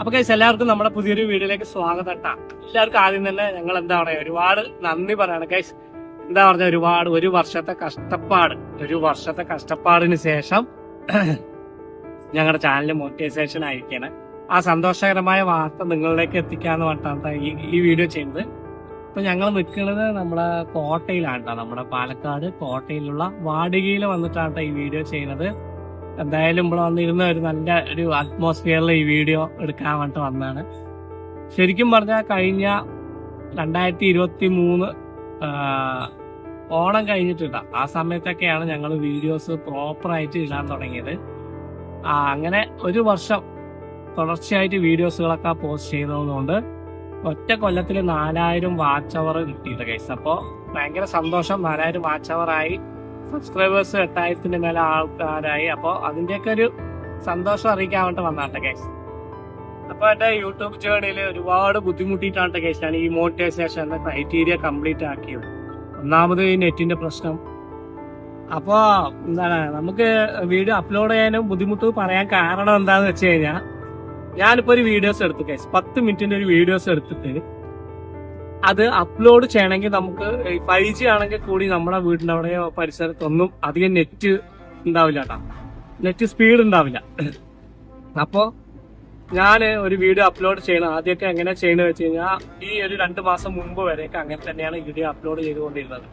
അപ്പൊ കൈസ് എല്ലാവർക്കും നമ്മുടെ പുതിയൊരു വീഡിയോയിലേക്ക് സ്വാഗതം കേട്ടാ എല്ലാവർക്കും ആദ്യം തന്നെ ഞങ്ങൾ എന്താ പറയാ ഒരുപാട് നന്ദി പറയാണ് കൈസ് എന്താ പറഞ്ഞ ഒരുപാട് ഒരു വർഷത്തെ കഷ്ടപ്പാട്. ഒരു വർഷത്തെ കഷ്ടപ്പാടിന് ശേഷം ഞങ്ങളുടെ ചാനൽ മോട്ടിവേഷൻ ആയിരിക്കാണ് ആ സന്തോഷകരമായ വാർത്ത നിങ്ങളിലേക്ക് എത്തിക്കാന്ന് പറഞ്ഞിട്ടാണ് ഈ ഈ വീഡിയോ ചെയ്യുന്നത്. ഇപ്പൊ ഞങ്ങൾ നിൽക്കുന്നത് നമ്മുടെ കോട്ടയിലാണ് കേട്ടോ നമ്മുടെ പാലക്കാട് കോട്ടയിലുള്ള വാടികയിൽ വന്നിട്ടാണ് ട്ടോ ഈ വീഡിയോ ചെയ്യുന്നത്. എന്തായാലും ഇവിടെ വന്നിരുന്ന ഒരു നല്ല ഒരു അറ്റ്മോസ്ഫിയറിൽ ഈ വീഡിയോ എടുക്കാൻ വേണ്ടി വന്നതാണ്. ശരിക്കും പറഞ്ഞാൽ കഴിഞ്ഞ രണ്ടായിരത്തി ഇരുപത്തി മൂന്ന് ഓണം കഴിഞ്ഞിട്ടില്ല. ആ സമയത്തൊക്കെയാണ് ഞങ്ങൾ വീഡിയോസ് പ്രോപ്പറായിട്ട് ഇടാൻ തുടങ്ങിയത്. അങ്ങനെ ഒരു വർഷം തുടർച്ചയായിട്ട് വീഡിയോസുകളൊക്കെ പോസ്റ്റ് ചെയ്തതുകൊണ്ട് ഒറ്റ കൊല്ലത്തിൽ നാലായിരം വാച്ച് അവർ കിട്ടിയിട്ട് കൈസ് അപ്പോൾ ഭയങ്കര സന്തോഷം. നാലായിരം വാച്ച് അവറായി സബ്സ്ക്രൈബേഴ്സ് എട്ടായിരത്തിന്റെ മേലെ ആൾക്കാരായി അപ്പോൾ അതിന്റെയൊക്കെ ഒരു സന്തോഷം അറിയിക്കാൻ വേണ്ടി വന്നാട്ടെ കേസ് അപ്പൊ എന്റെ യൂട്യൂബ് ജേണിയിൽ ഒരുപാട് ബുദ്ധിമുട്ടിയിട്ടാണ് കേസ് ഞാൻ ഈ മോണിറ്റൈസേഷൻ എന്ന ക്രൈറ്റീരിയ കംപ്ലീറ്റ് ആക്കിയത്. ഒന്നാമത് ഈ നെറ്റിന്റെ പ്രശ്നം. അപ്പോ എന്താണ് നമുക്ക് വീഡിയോ അപ്ലോഡ് ചെയ്യാനും ബുദ്ധിമുട്ട് പറയാൻ കാരണം എന്താന്ന് വെച്ച് കഴിഞ്ഞാൽ ഞാനിപ്പോ ഒരു വീഡിയോസ് എടുത്തു കേസ് പത്ത് മിനിറ്റിന്റെ ഒരു വീഡിയോസ് എടുത്തിട്ട് അത് അപ്ലോഡ് ചെയ്യണമെങ്കിൽ നമുക്ക് ഫൈവ് ജി ആണെങ്കിൽ കൂടി നമ്മുടെ വീടിന്റെ അവിടെയോ പരിസരത്തൊന്നും അധികം നെറ്റ് ഉണ്ടാവില്ല കേട്ടോ നെറ്റ് സ്പീഡ് ഉണ്ടാവില്ല. അപ്പോ ഞാൻ ഒരു വീഡിയോ അപ്ലോഡ് ചെയ്യണം ആദ്യമൊക്കെ എങ്ങനെ ചെയ്യണമെന്ന് വെച്ച് കഴിഞ്ഞാൽ ഈ ഒരു രണ്ട് മാസം മുമ്പ് വരെയൊക്കെ അങ്ങനെ തന്നെയാണ് വീഡിയോ അപ്ലോഡ് ചെയ്തുകൊണ്ടിരുന്നത്.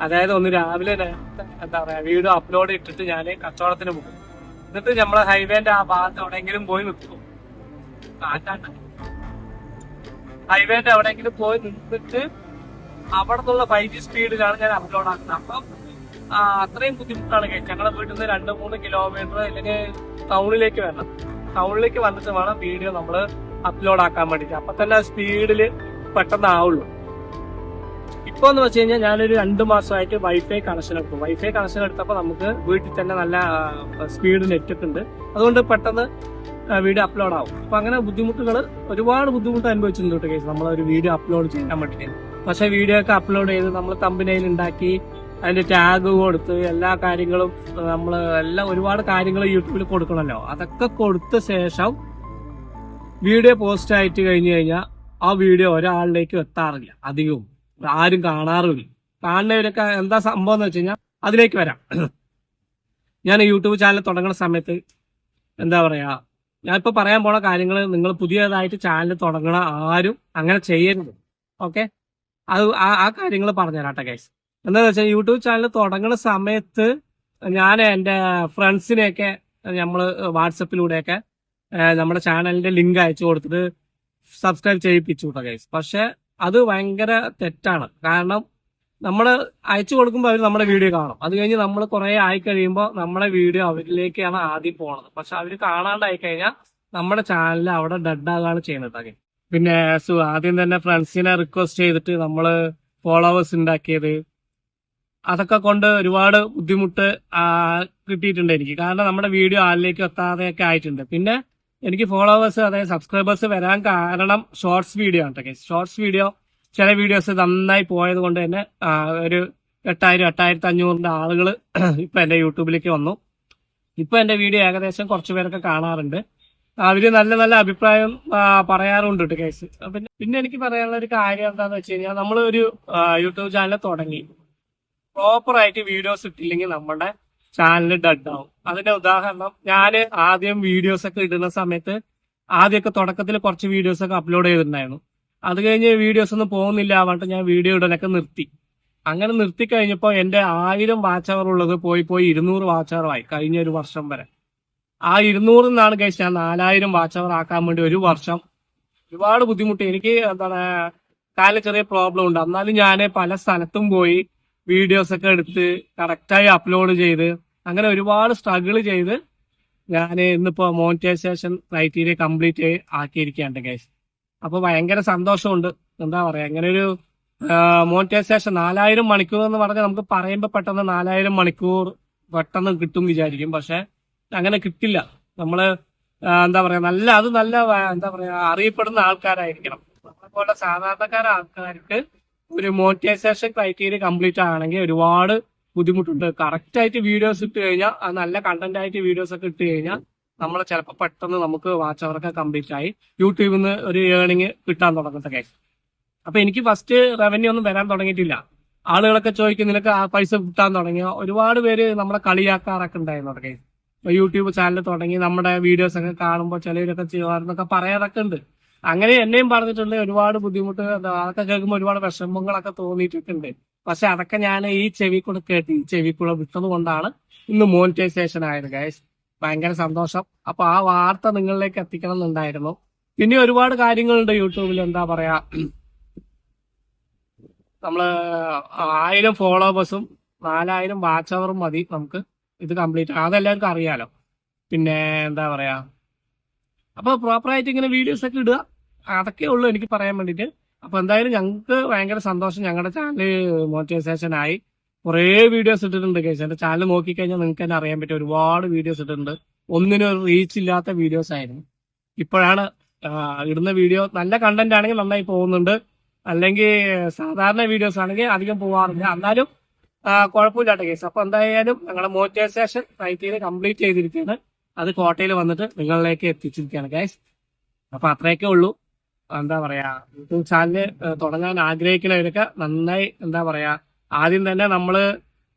അതായത് ഒന്ന് രാവിലെ എന്താ പറയാ വീഡിയോ അപ്ലോഡ് ഇട്ടിട്ട് ഞാൻ കച്ചവടത്തിന് പോകും. എന്നിട്ട് നമ്മളെ ഹൈവേന്റെ ആ ഭാഗത്ത് എവിടെയെങ്കിലും പോയി നിൽക്കും. കാറ്റാണ്ട് ഹൈവേന്റെ എവിടെയെങ്കിലും പോയി നിന്നിട്ട് അവിടെ നിന്നുള്ള ഫൈവ് ജി സ്പീഡിലാണ് ഞാൻ അപ്ലോഡ് ആക്കുന്നത്. അപ്പം അത്രയും ബുദ്ധിമുട്ടാണ് ഞങ്ങളുടെ വീട്ടിൽ നിന്ന് രണ്ട് മൂന്ന് കിലോമീറ്റർ അല്ലെങ്കിൽ ടൗണിലേക്ക് വരണം. ടൗണിലേക്ക് വന്നിട്ട് വേണം വീഡിയോ നമ്മൾ അപ്ലോഡ് ആക്കാൻ വേണ്ടിയിട്ട്. അപ്പൊ തന്നെ സ്പീഡിൽ പെട്ടെന്ന് ആവുള്ളൂ. ഇപ്പൊ എന്ന് വെച്ച് കഴിഞ്ഞാൽ ഞാനൊരു രണ്ട് മാസമായിട്ട് വൈഫൈ കണക്ഷൻ എടുത്തു. വൈഫൈ കണക്ഷൻ എടുത്തപ്പോൾ നമുക്ക് വീട്ടിൽ തന്നെ നല്ല സ്പീഡ് നെറ്റ് ഉണ്ട്. അതുകൊണ്ട് പെട്ടെന്ന് വീഡിയോ അപ്ലോഡ് ആവും. അപ്പൊ അങ്ങനെ ബുദ്ധിമുട്ടുകൾ ഒരുപാട് ബുദ്ധിമുട്ട് അനുഭവിച്ചിട്ടുണ്ട് കേട്ടോ കേസ്. നമ്മൾ ഒരു വീഡിയോ അപ്ലോഡ് ചെയ്യാൻ വേണ്ടിയിട്ട് പക്ഷെ വീഡിയോ ഒക്കെ അപ്ലോഡ് ചെയ്ത് നമ്മൾ തമ്പിനയിൽ ഉണ്ടാക്കി അതിന്റെ ടാഗ് കൊടുത്ത് എല്ലാ കാര്യങ്ങളും നമ്മൾ എല്ലാം ഒരുപാട് കാര്യങ്ങൾ യൂട്യൂബിൽ കൊടുക്കണമല്ലോ അതൊക്കെ കൊടുത്ത ശേഷം വീഡിയോ പോസ്റ്റ് ആയിട്ട് കഴിഞ്ഞു കഴിഞ്ഞാൽ ആ വീഡിയോ ഒരാളിലേക്ക് എത്താറില്ല. അധികവും. ആരും കാണാറുമില്ല. കാണുന്നവരൊക്കെ എന്താ സംഭവം എന്ന് വെച്ച് കഴിഞ്ഞാൽ അതിലേക്ക് വരാം. ഞാൻ യൂട്യൂബ് ചാനൽ തുടങ്ങുന്ന സമയത്ത് എന്താ പറയാ ഞാൻ ഇപ്പൊ പറയാൻ പോണ കാര്യങ്ങൾ നിങ്ങൾ പുതിയതായിട്ട് ചാനൽ തുടങ്ങണ ആരും അങ്ങനെ ചെയ്യരുത്. ഓക്കെ അത് ആ ആ കാര്യങ്ങൾ പറഞ്ഞുതരാട്ടെ ഗൈസ് എന്താണെന്ന് വെച്ചാൽ യൂട്യൂബ് ചാനൽ തുടങ്ങുന്ന സമയത്ത് ഞാൻ എന്റെ ഫ്രണ്ട്സിനെയൊക്കെ നമ്മൾ വാട്സപ്പിലൂടെയൊക്കെ നമ്മുടെ ചാനലിന്റെ ലിങ്ക് അയച്ചു കൊടുത്തിട്ട് സബ്സ്ക്രൈബ് ചെയ്യിപ്പിച്ചു കേട്ടോ ഗൈസ് പക്ഷെ അത് ഭയങ്കര തെറ്റാണ്. കാരണം നമ്മൾ അയച്ചു കൊടുക്കുമ്പോൾ അവർ നമ്മുടെ വീഡിയോ കാണും. അത് കഴിഞ്ഞ് നമ്മൾ കുറെ ആയി കഴിയുമ്പോൾ നമ്മുടെ വീഡിയോ അവരിലേക്കാണ് ആദ്യം പോണത്. പക്ഷെ അവർ കാണാണ്ടായി കഴിഞ്ഞാൽ നമ്മുടെ ചാനലിൽ അവിടെ ഡെഡ് ആകാണ് ചെയ്യുന്നത് കേട്ടോ. പിന്നെ ആദ്യം തന്നെ ഫ്രണ്ട്സിനെ റിക്വസ്റ്റ് ചെയ്തിട്ട് നമ്മൾ ഫോളോവേഴ്സ് ഉണ്ടാക്കിയത് അതൊക്കെ കൊണ്ട് ഒരുപാട് ബുദ്ധിമുട്ട് കിട്ടിയിട്ടുണ്ട് എനിക്ക്. കാരണം നമ്മുടെ വീഡിയോ ആളിലേക്ക് എത്താതെയൊക്കെ ആയിട്ടുണ്ട്. പിന്നെ എനിക്ക് ഫോളോവേഴ്സ് അതായത് സബ്സ്ക്രൈബേഴ്സ് വരാൻ കാരണം ഷോർട്സ് വീഡിയോ ആണ് ഷോർട്സ് വീഡിയോ ചില വീഡിയോസ് നന്നായി പോയത് കൊണ്ട് തന്നെ ഒരു എട്ടായിരം എട്ടായിരത്തി അഞ്ഞൂറിന്റെ ആളുകൾ ഇപ്പൊ എന്റെ യൂട്യൂബിലേക്ക് വന്നു. ഇപ്പൊ എന്റെ വീഡിയോ ഏകദേശം കുറച്ച് പേരൊക്കെ കാണാറുണ്ട്. അവർ നല്ല നല്ല അഭിപ്രായം പറയാറുണ്ട് കേസ് പിന്നെ പിന്നെ എനിക്ക് പറയാനുള്ള ഒരു കാര്യം എന്താന്ന് വെച്ച് കഴിഞ്ഞാൽ നമ്മൾ ഒരു യൂട്യൂബ് ചാനൽ തുടങ്ങി. പ്രോപ്പർ ആയിട്ട് വീഡിയോസ് ഇട്ടില്ലെങ്കിൽ നമ്മുടെ ചാനൽ ഡഡ് ആവും. അതിന്റെ ഉദാഹരണം ഞാൻ ആദ്യം വീഡിയോസ് ഒക്കെ ഇടുന്ന സമയത്ത് ആദ്യമൊക്കെ തുടക്കത്തിൽ കുറച്ച് വീഡിയോസ് ഒക്കെ അപ്ലോഡ് ചെയ്തിട്ടുണ്ടായിരുന്നു. അത് കഴിഞ്ഞ് വീഡിയോസ് ഒന്നും പോകുന്നില്ല പറഞ്ഞിട്ട് ഞാൻ വീഡിയോ ഇടാനൊക്കെ നിർത്തി. അങ്ങനെ നിർത്തി കഴിഞ്ഞപ്പോൾ എന്റെ ആയിരം വാച്ച് അവർ ഉള്ളത് പോയി പോയി ഇരുന്നൂറ് വാച്ച് അവറായി കഴിഞ്ഞ ഒരു വർഷം വരെ. ആ ഇരുന്നൂറിൽ നിന്നാണ് കഴിച്ച് ഞാൻ നാലായിരം വാച്ച് അവർ ആക്കാൻ വേണ്ടി ഒരു വർഷം ഒരുപാട് ബുദ്ധിമുട്ടി. എനിക്ക് എന്താണ് കാലിൽ ചെറിയ പ്രോബ്ലം ഉണ്ട്. എന്നാലും ഞാൻ പല സ്ഥലത്തും പോയി വീഡിയോസ് ഒക്കെ എടുത്ത് കറക്റ്റായി അപ്ലോഡ് ചെയ്ത് അങ്ങനെ ഒരുപാട് സ്ട്രഗിൾ ചെയ്ത് ഞാൻ ഇന്നിപ്പോ മോണിറ്റൈസേഷൻ ക്രൈറ്റീരിയ കംപ്ലീറ്റ് ആക്കിയിരിക്കുകയാണ് ഗൈസ് അപ്പൊ ഭയങ്കര സന്തോഷമുണ്ട്. എന്താ പറയാ അങ്ങനെ ഒരു മോണിറ്റൈസേഷൻ നാലായിരം മണിക്കൂർ എന്ന് പറഞ്ഞാൽ നമുക്ക് പറയുമ്പോൾ പെട്ടെന്ന് നാലായിരം മണിക്കൂർ പെട്ടെന്ന് കിട്ടും വിചാരിക്കും. പക്ഷെ അങ്ങനെ കിട്ടില്ല. നമ്മൾ എന്താ പറയാ നല്ല അത് നല്ല എന്താ പറയാ അറിയപ്പെടുന്ന ആൾക്കാരായിരിക്കണം. നമ്മളെ പോലെ സാധാരണക്കാര ആൾക്കാർക്ക് ഒരു മോണിറ്റൈസേഷൻ ക്രൈറ്റീരിയ കംപ്ലീറ്റ് ആണെങ്കിൽ ഒരുപാട് ബുദ്ധിമുട്ടുണ്ട്. കറക്റ്റ് ആയിട്ട് വീഡിയോസ് ഇട്ട് കഴിഞ്ഞാൽ നല്ല കണ്ടന്റ് ആയിട്ട് വീഡിയോസ് ഒക്കെ ഇട്ട് കഴിഞ്ഞാൽ നമ്മൾ ചിലപ്പോൾ പെട്ടെന്ന് നമുക്ക് വാച്ച് അവർക്ക് കംപ്ലീറ്റ് ആയി യൂട്യൂബിൽ നിന്ന് ഒരു ഏണിങ് കിട്ടാൻ തുടങ്ങത്തൊക്കെ അപ്പൊ എനിക്ക് ഫസ്റ്റ് റവന്യൂ ഒന്നും വരാൻ തുടങ്ങിയിട്ടില്ല. ആളുകളൊക്കെ ചോദിക്കും നിനക്ക് ആ പൈസ കിട്ടാൻ തുടങ്ങിയ? ഒരുപാട് പേര് നമ്മളെ കളിയാക്കാറൊക്കെ ഉണ്ടായിരുന്നു തുടങ്ങി യൂട്യൂബ് ചാനൽ തുടങ്ങി നമ്മുടെ വീഡിയോസ് ഒക്കെ കാണുമ്പോൾ ചിലവരൊക്കെ ചെയ്യുവാറെന്നൊക്കെ പറയാറൊക്കെ ഉണ്ട്. അങ്ങനെ എന്നെയും പറഞ്ഞിട്ടുണ്ട് ഒരുപാട് ബുദ്ധിമുട്ട് അതൊക്കെ കേൾക്കുമ്പോൾ ഒരുപാട് വിഷമങ്ങളൊക്കെ തോന്നിയിട്ടൊക്കെ ഉണ്ട് പക്ഷെ അതൊക്കെ ഞാൻ ഈ ചെവി കൂടെ കേട്ട് ഈ ചെവി വിട്ടത് കൊണ്ടാണ് ഇന്ന് മോണിറ്റൈസേഷൻ ആയത് ഗൈസ് ഭയങ്കര സന്തോഷം. അപ്പൊ ആ വാർത്ത നിങ്ങളിലേക്ക് എത്തിക്കണം എന്നുണ്ടായിരുന്നു പിന്നെ ഒരുപാട് കാര്യങ്ങളുണ്ട് യൂട്യൂബിൽ. എന്താ പറയാ? നമ്മൾ ആയിരം ഫോളോവേഴ്സും നാലായിരം വാച്ച് അവറും മതി നമുക്ക്. ഇത് കംപ്ലീറ്റ് അതെല്ലാവർക്കും അറിയാലോ. പിന്നെ എന്താ പറയാ? അപ്പൊ പ്രോപ്പറായിട്ട് ഇങ്ങനെ വീഡിയോസ് ഒക്കെ ഇടുക. അതൊക്കെ ഉള്ളൂ എനിക്ക് പറയാൻ വേണ്ടിയിട്ട്. അപ്പൊ എന്തായാലും ഞങ്ങൾക്ക് ഭയങ്കര സന്തോഷം. ഞങ്ങളുടെ ചാനൽ മോണിറ്റൈസേഷൻ ആയി. കുറേ വീഡിയോസ് ഇട്ടിട്ടുണ്ട് കേസ് എന്റെ ചാനൽ നോക്കിക്കഴിഞ്ഞാൽ നിങ്ങൾക്ക് തന്നെ അറിയാൻ പറ്റും. ഒരുപാട് വീഡിയോസ് ഇട്ടിട്ടുണ്ട്. ഒന്നിനും ഒരു റീച്ച് ഇല്ലാത്ത വീഡിയോസ് ആയിരുന്നു. ഇപ്പോഴാണ് ഇടുന്ന വീഡിയോ നല്ല കണ്ടന്റ് ആണെങ്കിൽ നന്നായി പോകുന്നുണ്ട്. അല്ലെങ്കിൽ സാധാരണ വീഡിയോസ് ആണെങ്കിൽ അധികം പോവാറില്ല. എന്നാലും കുഴപ്പമില്ലാത്ത കേസ് അപ്പൊ എന്തായാലും ഞങ്ങളുടെ മോട്ടിവേഷൻ സൈറ്റിൽ കംപ്ലീറ്റ് ചെയ്തിരിക്കുകയാണ്. അത് കോട്ടയിൽ വന്നിട്ട് നിങ്ങളിലേക്ക് എത്തിച്ചിരിക്കുകയാണ് ഗൈസ് അപ്പൊ അത്രയൊക്കെ ഉള്ളൂ. എന്താ പറയാ യൂട്യൂബ് ചാനൽ തുടങ്ങാൻ ആഗ്രഹിക്കുന്നവരൊക്കെ നന്നായി എന്താ പറയാ ആദ്യം തന്നെ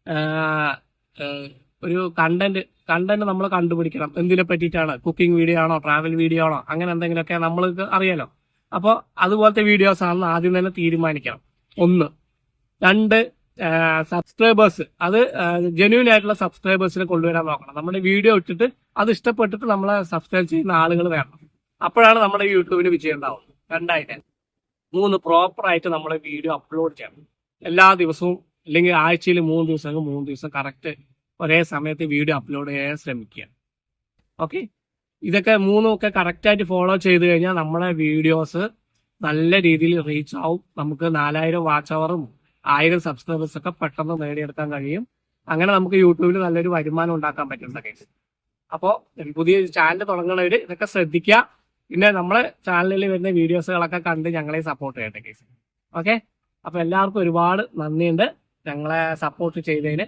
ആ, ഒരു കണ്ടന്റ് കണ്ടന്റ് നമ്മൾ കണ്ടുപിടിക്കണം. എന്തിനെ പറ്റിയിട്ടാണ്? കുക്കിംഗ് വീഡിയോ ആണോ ട്രാവൽ വീഡിയോ ആണോ അങ്ങനെ എന്തെങ്കിലുമൊക്കെ നമ്മൾക്ക് അറിയാലോ. അപ്പോൾ അതുപോലത്തെ വീഡിയോസ് ആണെന്ന് ആദ്യം തന്നെ തീരുമാനിക്കണം. ഒന്ന്. രണ്ട് സബ്സ്ക്രൈബേഴ്സ് അത് ജെന്യൂൻ ആയിട്ടുള്ള സബ്സ്ക്രൈബേഴ്സിനെ കൊണ്ടുവരാൻ നോക്കണം. നമ്മുടെ വീഡിയോ ഇട്ടിട്ട് അത് ഇഷ്ടപ്പെട്ടിട്ട് നമ്മളെ സബ്സ്ക്രൈബ് ചെയ്യുന്ന ആളുകൾ വേണം. അപ്പോഴാണ് നമ്മുടെ യൂട്യൂബിന് വിജയം ഉണ്ടാവുന്നത് രണ്ടായിട്ട്. മൂന്ന് പ്രോപ്പറായിട്ട് നമ്മുടെ വീഡിയോ അപ്ലോഡ് ചെയ്യണം. എല്ലാ ദിവസവും അല്ലെങ്കിൽ ആഴ്ചയിൽ മൂന്ന് ദിവസം മൂന്ന് ദിവസം കറക്റ്റ് ഒരേ സമയത്ത് വീഡിയോ അപ്ലോഡ് ചെയ്യാൻ ശ്രമിക്കുക. ഓക്കെ ഇതൊക്കെ മൂന്നും ഒക്കെ കറക്റ്റ് ആയിട്ട് ഫോളോ ചെയ്ത് കഴിഞ്ഞാൽ നമ്മുടെ വീഡിയോസ് നല്ല രീതിയിൽ റീച്ച് ആവും. നമുക്ക് നാലായിരം വാച്ച് അവറും ആയിരം സബ്സ്ക്രൈബേഴ്സ് ഒക്കെ പെട്ടെന്ന് നേടിയെടുക്കാൻ കഴിയും. അങ്ങനെ നമുക്ക് യൂട്യൂബിൽ നല്ലൊരു വരുമാനം ഉണ്ടാക്കാൻ പറ്റുന്ന കേസ് അപ്പോൾ പുതിയ ചാനൽ തുടങ്ങുന്നവർ ഇതൊക്കെ ശ്രദ്ധിക്കുക. പിന്നെ നമ്മളെ ചാനലിൽ വരുന്ന വീഡിയോസുകളൊക്കെ കണ്ട് ഞങ്ങളെ സപ്പോർട്ട് ചെയ്യട്ടെ കേസ് ഓക്കെ അപ്പൊ എല്ലാവർക്കും ഒരുപാട് നന്ദിയുണ്ട്. ഞങ്ങളെ സപ്പോർട്ട് ചെയ്തതിന്.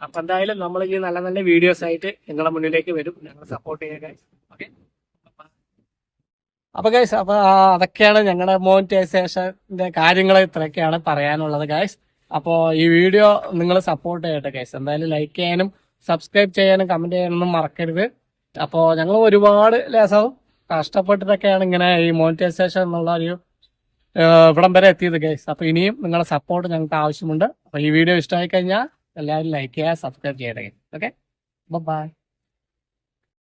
അപ്പൊ എന്തായാലും നമ്മൾ ഈ നല്ല നല്ല വീഡിയോസ് ആയിട്ട് നിങ്ങളുടെ മുന്നിലേക്ക് വരും. ഞങ്ങൾ സപ്പോർട്ട് ചെയ്യുക ഗൈസ് അപ്പൊ ഗൈസ് അപ്പൊ ആ, അതൊക്കെയാണ് ഞങ്ങളുടെ മോണിറ്റൈസേഷന്റെ കാര്യങ്ങൾ ഇത്രയൊക്കെയാണ് പറയാനുള്ളത് ഗൈസ് അപ്പോൾ ഈ വീഡിയോ നിങ്ങൾ സപ്പോർട്ട് ചെയ്യട്ടെ ഗൈസ് എന്തായാലും ലൈക്ക് ചെയ്യാനും സബ്സ്ക്രൈബ് ചെയ്യാനും കമന്റ് ചെയ്യാനൊന്നും മറക്കരുത്. അപ്പോൾ ഞങ്ങൾ ഒരുപാട് ലേസവും. കഷ്ടപ്പെട്ടിട്ടൊക്കെയാണ് ഇങ്ങനെ ഈ മോണിറ്റൈസേഷൻ എന്നുള്ള ഒരു ഇവിടം വരെ എത്തിയത് ഗൈസ് അപ്പൊ ഇനിയും നിങ്ങളുടെ സപ്പോർട്ട് ഞങ്ങൾക്ക് ആവശ്യമുണ്ട്. അപ്പൊ ഈ വീഡിയോ ഇഷ്ടമായി കഴിഞ്ഞാൽ എല്ലാവരും ലൈക്ക് ചെയ്യുക സബ്സ്ക്രൈബ് ചെയ്യണേ ഓക്കെ ബൈ